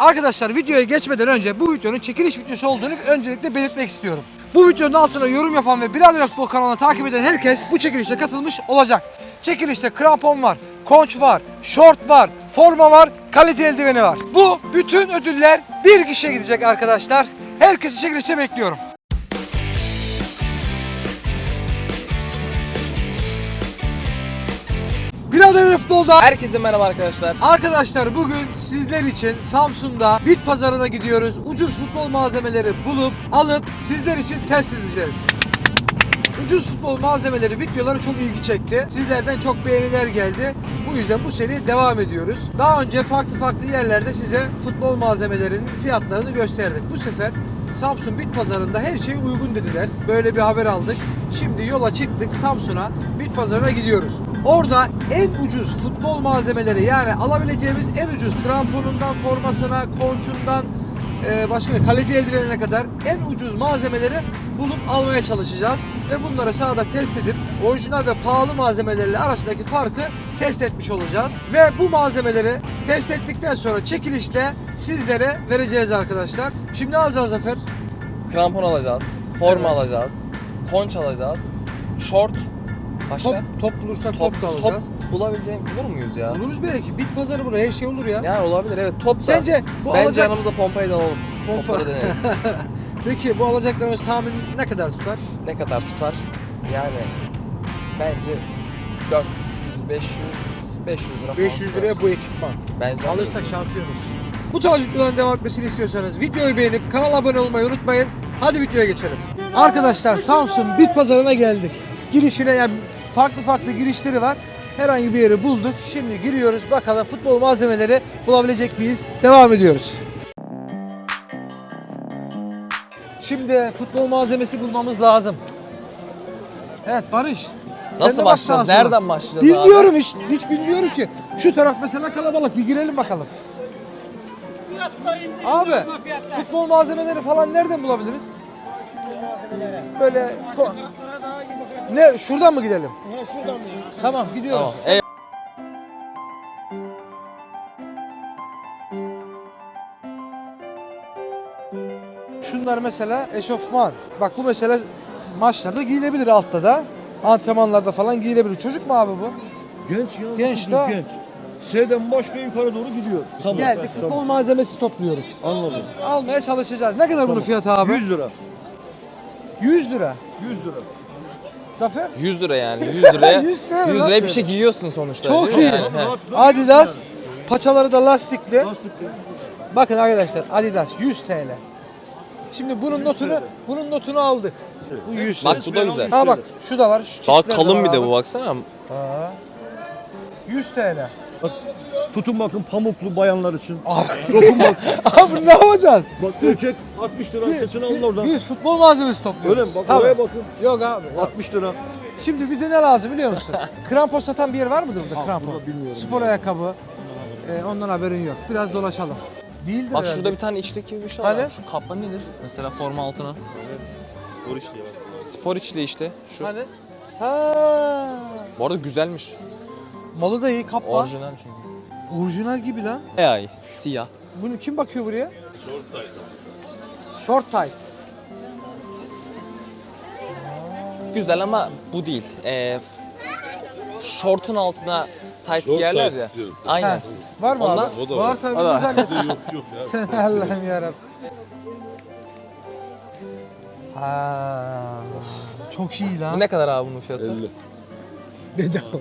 Arkadaşlar videoya geçmeden önce bu videonun çekiliş videosu olduğunu öncelikle belirtmek istiyorum. Bu videonun altına yorum yapan ve Birader Futbol kanalını takip eden herkes bu çekilişe katılmış olacak. Çekilişte krampon var, konç var, şort var, forma var, kaleci eldiveni var. Bu bütün ödüller bir kişiye gidecek arkadaşlar. Herkesi çekilişe bekliyorum. Birader Futbol'da Herkese merhaba arkadaşlar. Arkadaşlar bugün sizler için Samsun'da bit pazarına gidiyoruz. Ucuz futbol malzemeleri bulup alıp sizler için test edeceğiz. Ucuz futbol malzemeleri videoları çok ilgi çekti. Sizlerden çok beğeniler geldi. Bu yüzden bu seri devam ediyoruz. Daha önce farklı farklı yerlerde size futbol malzemelerinin fiyatlarını gösterdik. Bu sefer Samsun Bit Pazarı'nda her şey uygun dediler. Böyle bir haber aldık. Şimdi yola çıktık Samsun'a Bit Pazarı'na gidiyoruz. Orada en ucuz futbol malzemeleri yani alabileceğimiz en ucuz kramponundan formasına, konçundan, ee, başka ne, kaleci eldivenine kadar en ucuz malzemeleri bulup almaya çalışacağız. Ve bunları sahada test edip orijinal ve pahalı malzemelerle arasındaki farkı test etmiş olacağız. Ve bu malzemeleri test ettikten sonra çekilişte sizlere vereceğiz arkadaşlar. Şimdi alacağız Zafer? Krampon alacağız, forma Evet. alacağız, konç alacağız, şort, başka? Top, top bulursak top, da alacağız. top bulabileceğim bulur muyuz ya? Oluruz belki. Bit pazarı burada her şey olur ya. Yani olabilir evet top da. Sence bu Bence alacak... yanımıza pompayı da alalım. Pompa. Pompa deneriz. Peki bu alacaklarımız tahmin ne kadar tutar? ne kadar tutar? Yani bence 400, 500, 500 lira falan 500 tutar. liraya bu ekipman. Bence Alırsak şampiyonuz. Bu tarz videoların devam etmesini istiyorsanız videoyu beğenip kanala abone olmayı unutmayın. Hadi videoya geçelim. Arkadaşlar Samsun Bit Pazarı'na geldik. Girişine yani farklı farklı girişleri var. Herhangi bir yeri bulduk. Şimdi giriyoruz. Bakalım futbol malzemeleri bulabilecek miyiz? Devam ediyoruz. Şimdi futbol malzemesi bulmamız lazım. Evet Barış. Nasıl başlayacağız? başla Nereden başlayacağız abi? Bilmiyorum hiç, hiç bilmiyorum ki. Şu taraf mesela kalabalık. Bir girelim bakalım. Abi futbol malzemeleri falan nereden bulabiliriz? Böyle ko- ne şuradan mı gidelim? Tamam gidiyoruz. Tamam. Ey- Şunlar mesela eşofman. Bak bu mesela maçlarda giyilebilir altta da. Antrenmanlarda falan giyilebilir. Çocuk mu abi bu? Genç ya. Genç da. genç. S'den başlıyor yukarı doğru gidiyor. Tamam. Geldik tamam. futbol malzemesi topluyoruz. Anladım. Almaya çalışacağız. Ne kadar bunun fiyatı abi? 100 lira. 100 lira. 100 lira. Zafer? 100 lira yani 100 liraya 100 lira 100 lan. liraya bir şey giyiyorsun sonuçta. Çok değil mi iyi. Yani? He. Adidas. Paçaları da lastikli. Lastikli. Bakın arkadaşlar Adidas 100 TL. Şimdi bunun notunu bunun notunu aldık. Bu 100 TL. Bak bu da güzel. Ha bak şu da var. Şu Daha çiftler kalın var bir de abi. bu baksana. Ha. 100 TL. Bak, tutun bakın pamuklu bayanlar için. Abi, Dokun bak. abi ne yapacağız? Bak erkek 60 lira saçını alın oradan. Biz futbol malzemesi topluyoruz. Öyle mi? Bak Tabii. oraya bakın. Yok abi. yok. 60 lira. Şimdi bize ne lazım biliyor musun? krampon satan bir yer var mıdır burada krampon? bilmiyorum Spor ayakkabı. Ee, ondan haberin yok. Biraz dolaşalım. Değildir Bak herhalde. şurada bir tane içlik gibi bir şey Hani? var. Şu kapla nedir? Mesela forma altına. Spor içli işte. Şu. Hani? Ha. Bu arada güzelmiş. Malı da iyi kaplan. Orijinal çünkü. Orijinal gibi lan. Ay siyah. Bunu kim bakıyor buraya? Short tight. Short tight. Güzel ama bu değil. Ee, şortun altına tight giyerler ya. Aynen. He. Var mı Ondan- abi? Var tabii. O da var. ne zannettin? Sen Allah'ım yarabbim. Ha. Çok iyi Bu lan. ne kadar abi bunun fiyatı? 50. Bedava.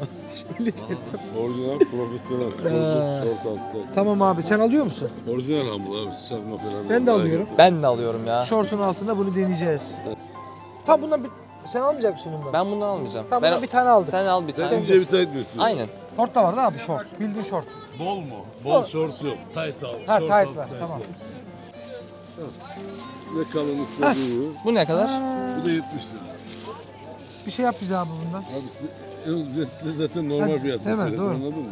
Orijinal profesyonel. Şort, şort altta. Tamam abi sen alıyor musun? Orijinal hamur abi. Çakma falan. Ben de alıyorum. Ben de alıyorum ya. Şortun altında bunu deneyeceğiz. Tam bundan bir... Sen almayacak mısın bundan? Ben bundan almayacağım. Tamam ben bundan bir tane aldım. Sen al bir Sen tane. ince bir mı istiyorsun? Aynen. Şort da var değil mi abi şort? Bildiğin şort. Bol mu? Bol short yok. Tight al. Ha Short tight var tamam. Ne kalın istediği bu. Bu ne kadar? Bu da 70 lira. Bir şey yap bize abi bundan. Abi zaten normal Ha, fiyat değil mi? söyledim, Doğru. anladın mı?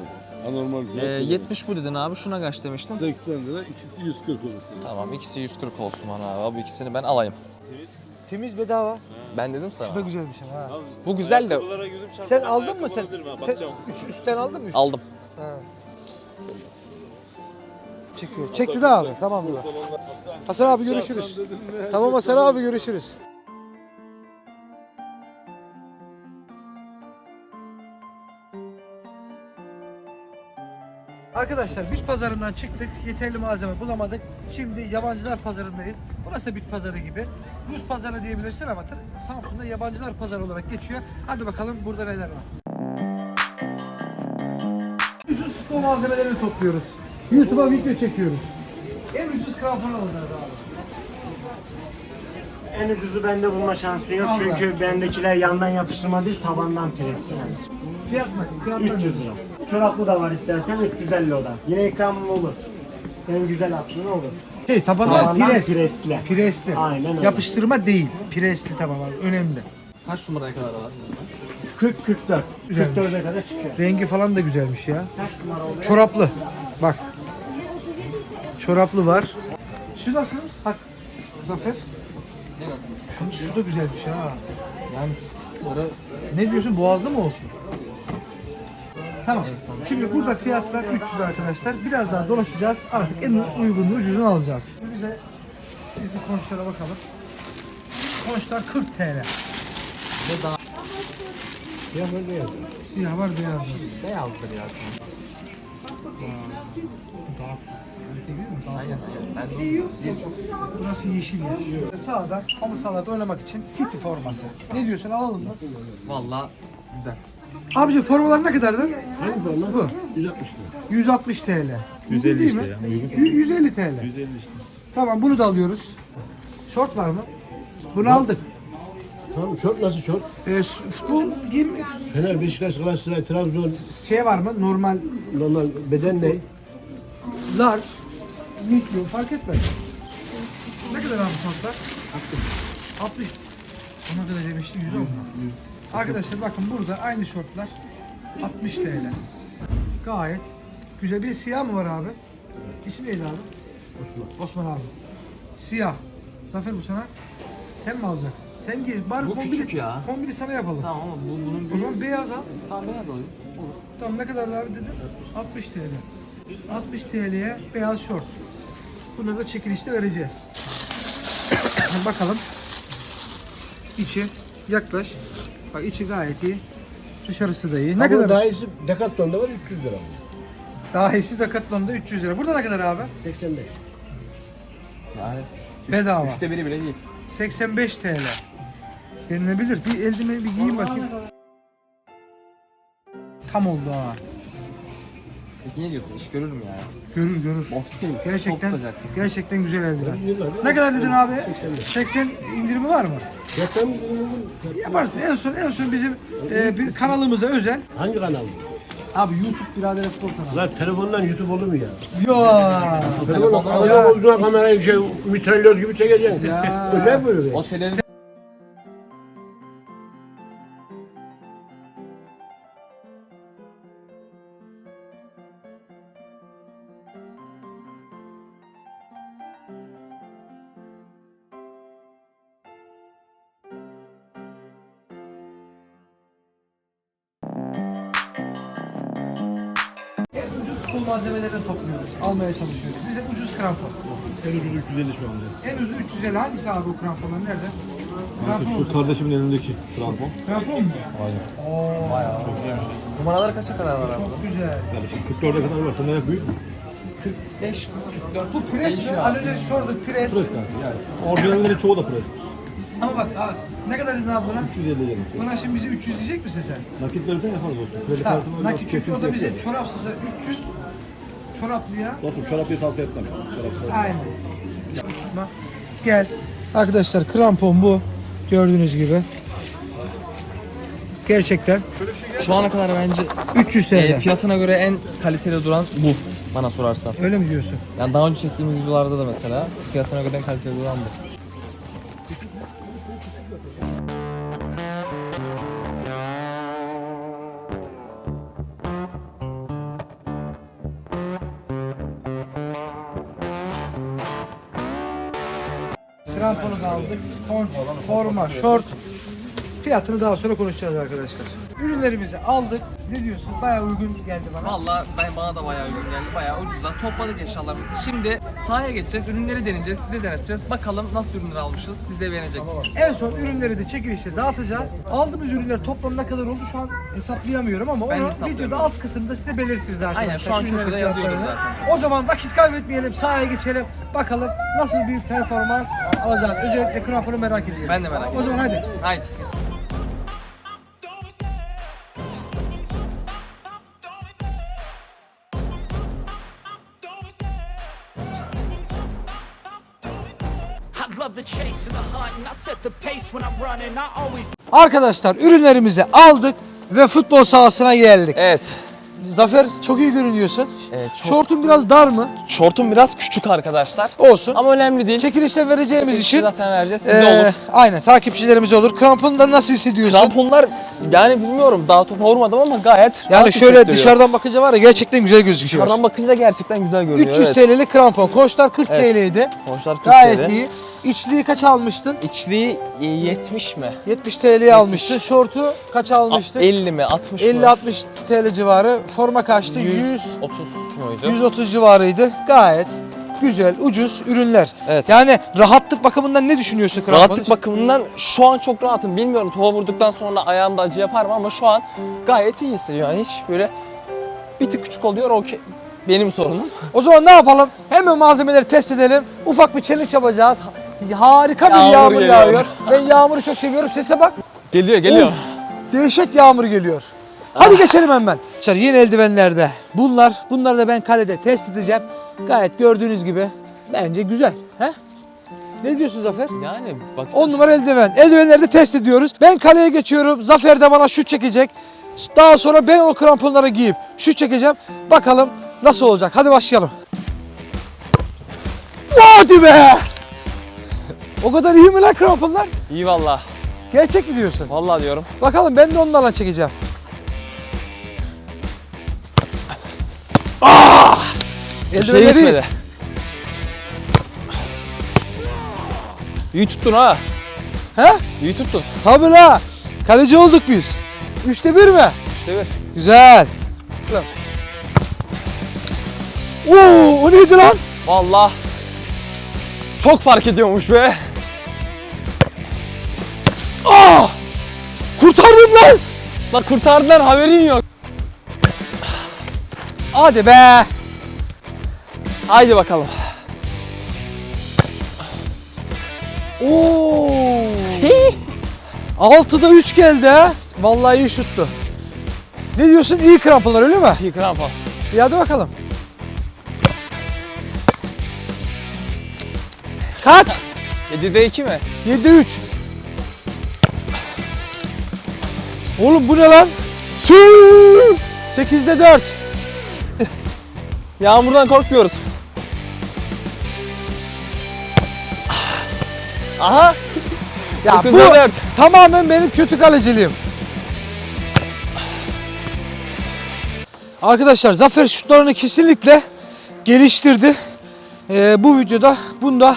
Anormal fiyat. Ee, söyledim. 70 bu dedin abi. Şuna kaç demiştin? 80 lira, ikisi 140 olur. Tamam ikisi 140 olsun bana abi. Bu ikisini ben alayım. Temiz bedava. Ben dedim Bu da sana. güzelmiş ama ha. Bu güzel de Sen aldın mı sen? Sen üç, üstten aldın mı? Üst? aldım. Ha. Çekiyor. Çekti mi abi? Tamam dur. Hasan abi görüşürüz. Tamam Hasan abi görüşürüz. Arkadaşlar bit pazarından çıktık. Yeterli malzeme bulamadık. Şimdi yabancılar pazarındayız. Burası da bit pazarı gibi. Rus pazarı diyebilirsin ama Samsun'da yabancılar pazarı olarak geçiyor. Hadi bakalım burada neler var. Ucuz futbol malzemelerini topluyoruz. YouTube'a video çekiyoruz. En ucuz krampon abi. En ucuzu bende bulma şansın yok Allah. çünkü bendekiler yandan yapıştırma değil tabandan pres yani. Fiyat mı? Fiyat mı? 300 lira. Çoraplı da var istersen 350 o da. Yine ikramlı olur. Senin güzel aklın olur. Şey tabanlar Tabandan pres. presle. Presli. Aynen öyle. Yapıştırma değil. Presli tabanlar. Önemli. Kaç numaraya kadar var? 40-44. Güzelmiş. 44'e kadar çıkıyor. Rengi falan da güzelmiş ya. Kaç numara oluyor? Çoraplı. Bak. Çoraplı var. Şu nasıl? Bak. Zafer. Ne nasıl? Şu, şu da güzelmiş ha. Yani sarı Ne diyorsun? Boğazlı mı olsun? Tamam. Şimdi burada fiyatlar 300 arkadaşlar. Biraz daha dolaşacağız. Artık en uygununu ucuzunu alacağız. Şimdi bize bir de konçlara bakalım. Konçlar 40 TL. ve daha Siyah var beyaz var. beyazdır ya. Aynen aynen. Ben de çok Burası yeşil yer. Sağda halı sahalarda oynamak için City forması. Ne diyorsun alalım mı? valla güzel. Abici formalar ne kadardı? Hangi forma? Bu. 160 TL. 150 işte ya. 150 TL. 150 işte. Tamam bunu da alıyoruz. Şort var mı? Bunu aldık. Tamam şort nasıl şort? Ee, futbol giyim Fener, Beşiktaş, Galatasaray, Trabzon, şey var mı? Normal normal beden ne? large, medium fark etmez. Ne kadar abi şortlar? 60. 60. Ona kadar demişti 100 oldu. Arkadaşlar bakın burada aynı şortlar 60 TL. Gayet güzel. Bir siyah mı var abi? İsmi neydi abi? Osman. Osman abi. Siyah. Zafer bu sana. Sen mi alacaksın? Sen giy. Bari Bu kombini- küçük ya. Kombini sana yapalım. Tamam ama bu, bunun O bir... zaman beyaz al. Tamam beyaz alayım. Olur. Tamam ne kadar abi dedin? 60 TL. 60 TL'ye beyaz şort. Bunları da çekilişte vereceğiz. Bakalım. İçi yaklaş. Bak içi gayet iyi. Dışarısı da iyi. Ne Ama kadar? Daha iyisi Decathlon'da var 300 lira. Daha iyisi Decathlon'da 300 lira. Burada ne kadar abi? 85. Yani Bedava. üçte biri bile değil. 85 TL. Denilebilir. Bir eldiveni bir giyeyim bakayım. Tam oldu ha. Peki ne diyorsun? İş görür mü yani? Görür görür. Box değil. Gerçekten tutacaksın. gerçekten güzel eldiven. Ne kadar dedin abi? 80 indirimi var mı? Reklam Yaparsın. En son en son bizim e, bir kanalımıza özel. hangi kanal? Abi YouTube birader futbol kanalı. Lan telefondan YouTube olur mu ya? Yo. Telefon alacak olduğuna kamerayı şey, mitralyöz gibi çekeceksin. Ya. Öyle mi böyle? O televizyon Almaya çalışıyoruz. Bize ucuz krampon. En ucuz 350 şu anda. En ucuz 350. Hangisi abi bu kramponlar? Nerede? Krampon. Şu kardeşimin elindeki krampon. Krampon mu? Aynen. Oo. numaralar kaça kadar var abi? Çok güzel. Kardeşim 44'e kadar var. Sen ayak büyük mü? 45, 44, Bu pres mi? Az önce sorduk pres. Pres kanka yani. Orijinallerin çoğu da pres. Ama bak abi, ne kadar dedin abi buna? 350 gelin. Buna şimdi bize 300 diyecek misin sen? Nakit verirsen yaparız olsun. Kredi Tamam. kartı var. Nakit çünkü kesinti o da bize çorapsıza 300. Çoraplıya Dostum diye tavsiye etmem. Şarap. Aynen. Gel. Arkadaşlar krampon bu. Gördüğünüz gibi. Gerçekten Şu ana kadar bence 300 TL. e, fiyatına göre en kaliteli duran bu bana sorarsan. Öyle mi diyorsun? Yani daha önce çektiğimiz videolarda da mesela fiyatına göre en kaliteli duran bu. Forma, şort. Fiyatını daha sonra konuşacağız arkadaşlar. Ürünlerimizi aldık. Ne diyorsun? Bayağı uygun geldi bana. Valla ben bana da bayağı uygun geldi. Bayağı ucuzdan topladık eşyalarımızı. Şimdi sahaya geçeceğiz. Ürünleri deneyeceğiz. Size deneteceğiz. Bakalım nasıl ürünler almışız. Siz de beğenecek misiniz? En son ürünleri de çekilişte dağıtacağız. Aldığımız ürünler toplam ne kadar oldu şu an hesaplayamıyorum ama Ben onu hesaplıyorum. videoda alt kısımda size belirtiriz arkadaşlar. Aynen, şu an Ürünlerin köşede yazıyordur fiyatlarını. zaten. O zaman vakit kaybetmeyelim sahaya geçelim. Bakalım nasıl bir performans alacağız. Özellikle kramponu merak ediyorum. Ben de merak O ediyorum. zaman hadi. Haydi. Arkadaşlar ürünlerimizi aldık ve futbol sahasına geldik. Evet. Zafer çok iyi görünüyorsun. Evet, çok- Şortun biraz dar mı? Şortum biraz küçük arkadaşlar. Olsun. Ama önemli değil. Çekilişte vereceğimiz için zaten vereceğiz. Size Ee, olur. Aynen takipçilerimiz olur. Kramponu da nasıl hissediyorsun? Kramponlar yani bilmiyorum daha topa vurmadım ama gayet yani şöyle dışarıdan bakınca var ya gerçekten güzel gözüküyor. Dışarıdan bakınca gerçekten güzel görünüyor. 300 evet. TL'lik krampon. Koçlar 40 Evet. TL'ydi. Konuşlar 40 Gayet TL. iyi. İçliği kaç almıştın? İçliği e, 70 mi? 70 TL'ye almıştın. Şortu kaç A- almıştın? 50 mi? 60 mı? 50-60 TL civarı. Forma kaçtı? 100 130 muydu? 130 civarıydı. Gayet güzel, ucuz ürünler. Evet. Yani rahatlık bakımından ne düşünüyorsun krampon? Rahatlık bakımından şu an çok rahatım. Bilmiyorum topa vurduktan sonra ayağımda acı yapar mı ama şu an gayet iyi hissediyorum. Yani hiç böyle bir tık küçük oluyor okey. Benim sorunum. O zaman ne yapalım? Hemen malzemeleri test edelim. Ufak bir challenge yapacağız. Harika bir Yağmur yağmur, geliyor. yağıyor. Ben yağmuru çok seviyorum. Sese bak. Geliyor geliyor. Of, dehşet yağmur geliyor. Hadi geçelim hemen. Dışarı yeni eldivenlerde. Bunlar, bunları da ben kalede test edeceğim. Gayet gördüğünüz gibi bence güzel. He? Ne diyorsun Zafer? Yani bakacağız. 10 numara eldiven. Eldivenleri test ediyoruz. Ben kaleye geçiyorum. Zafer de bana şut çekecek. Daha sonra ben o kramponları giyip şut çekeceğim. Bakalım nasıl olacak. Hadi başlayalım. Hadi be! O kadar iyi mi lan kramponlar? İyi valla. Gerçek mi diyorsun? Valla diyorum. Bakalım ben de onlarla çekeceğim. Ah! Şey Eldivenleri iyi. gitmedi. İyi tuttun ha. He? İyi tuttun. Tabii la. Kaleci olduk biz. Üçte bir mi? İşte bir. Güzel. Oo, o neydi lan? Valla çok fark ediyormuş be. Ah! Kurtardım lan. Bak kurtardılar haberin yok. Hadi be. Haydi bakalım. Oo. 6'da 3 geldi ha. Vallahi iyi şuttu. Ne diyorsun? İyi kramponlar öyle mi? İyi krampon. İyi hadi bakalım. Kaç? 7'de 2 mi? 7'de Oğlum bu ne lan? 8'de 4. Yağmurdan korkmuyoruz. Aha. Ya 9'da bu 4. tamamen benim kötü kaleciliğim. Arkadaşlar Zafer şutlarını kesinlikle geliştirdi. Ee, bu videoda bunda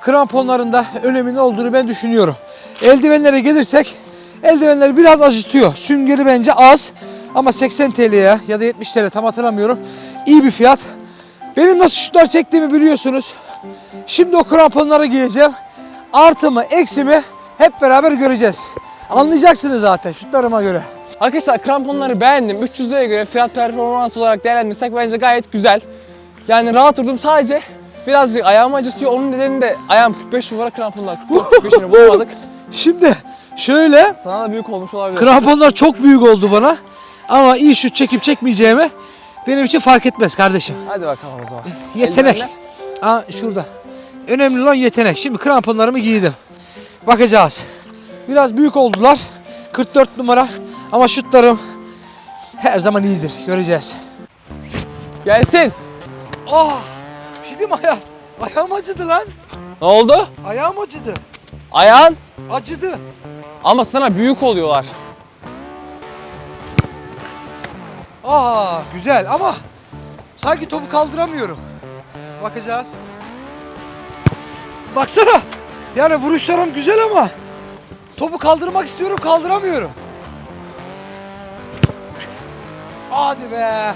kramponların da öneminin olduğunu ben düşünüyorum. Eldivenlere gelirsek eldivenler biraz acıtıyor. Süngeri bence az ama 80 TL'ye ya da 70 TL tam hatırlamıyorum. İyi bir fiyat. Benim nasıl şutlar çektiğimi biliyorsunuz. Şimdi o kramponları giyeceğim. Artı mı eksi mi hep beraber göreceğiz. Anlayacaksınız zaten şutlarıma göre. Arkadaşlar kramponları beğendim. 300 liraya göre fiyat performans olarak değerlendirirsek bence gayet güzel. Yani rahat durdum sadece birazcık ayağımı acıtıyor. Onun nedeni de ayağım 45 numara kramponlar. 45'ini bulamadık. Şimdi şöyle Sana da büyük olmuş olabilir. kramponlar çok büyük oldu bana. Ama iyi şut çekip çekmeyeceğimi benim için fark etmez kardeşim. Hadi bakalım o zaman. Yetenek. Eldivenler. Aa, şurada. Önemli olan yetenek. Şimdi kramponlarımı giydim. Bakacağız. Biraz büyük oldular. 44 numara. Ama şutlarım her zaman iyidir. Göreceğiz. Gelsin. Ah! Bir şey diyeyim mi ayağım? Ayağım acıdı lan. Ne oldu? Ayağım acıdı. Ayağın Acıdı. Ama sana büyük oluyorlar. Aa güzel ama sanki topu kaldıramıyorum. Bakacağız. Baksana. Yani vuruşlarım güzel ama topu kaldırmak istiyorum kaldıramıyorum. Hadi be.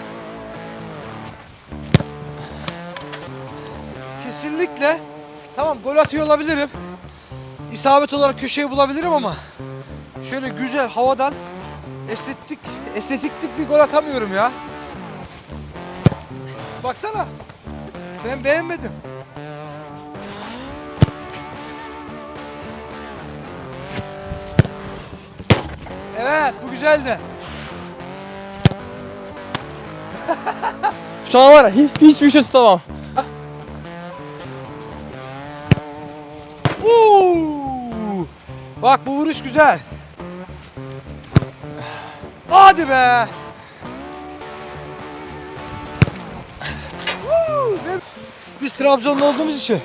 Kesinlikle tamam gol atıyor olabilirim. İsabet olarak köşeyi bulabilirim ama şöyle güzel havadan estetik estetiklik bir gol atamıyorum ya. Baksana. Ben beğenmedim. Evet bu güzeldi. Şu an var ya hiç, hiçbir şey tutamam. Bak bu vuruş güzel. Hadi be. Biz Trabzonlu olduğumuz için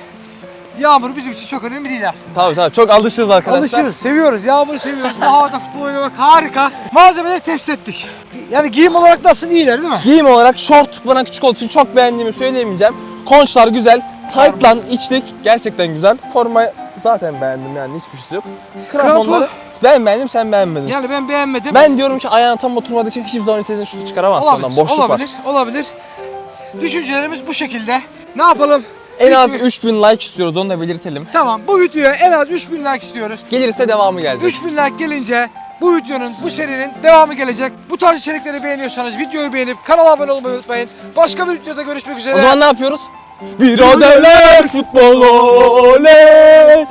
yağmur bizim için çok önemli değil aslında. Tabii tabii çok alışırız arkadaşlar. Alışırız, seviyoruz. Yağmuru seviyoruz. Bu havada futbol oynamak harika. Malzemeleri test ettik. Yani giyim olarak nasıl iyiler değil mi? Giyim olarak short bana küçük olduğu için çok beğendiğimi söyleyemeyeceğim. Konçlar güzel. Tight'lan içlik gerçekten güzel. Forma zaten beğendim yani hiçbir şey yok. Kramponları ben beğendim sen beğenmedin. Yani ben beğenmedim. Ben diyorum ki ayağına tam oturmadığı için hiçbir zaman istediğin şutu çıkaramazsın olabilir, ondan. Boşluk olabilir, var. olabilir. Düşüncelerimiz bu şekilde. Ne yapalım? En az Video- 3000 like istiyoruz onu da belirtelim. Tamam bu videoya en az 3000 like istiyoruz. Gelirse devamı gelecek. 3000 like gelince bu videonun, bu serinin devamı gelecek. Bu tarz içerikleri beğeniyorsanız videoyu beğenip kanala abone olmayı unutmayın. Başka bir videoda görüşmek üzere. O zaman ne yapıyoruz? Biraderler futbol oley!